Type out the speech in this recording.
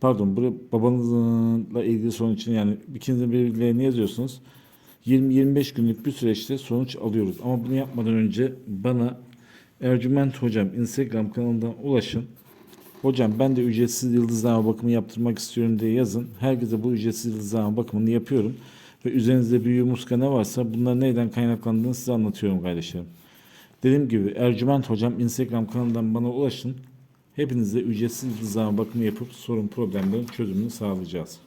Pardon, buraya babanızla ilgili sorun için yani ikinizin bilgilerini yazıyorsunuz. 20-25 günlük bir süreçte sonuç alıyoruz. Ama bunu yapmadan önce bana Ercüment Hocam Instagram kanalından ulaşın. Hocam ben de ücretsiz yıldızlama bakımı yaptırmak istiyorum diye yazın. Herkese bu ücretsiz yıldızlama bakımını yapıyorum. Ve üzerinizde büyü muska ne varsa bunlar neyden kaynaklandığını size anlatıyorum kardeşlerim. Dediğim gibi Ercüment Hocam Instagram kanalından bana ulaşın. Hepinize ücretsiz yıldızlama bakımı yapıp sorun problemlerin çözümünü sağlayacağız.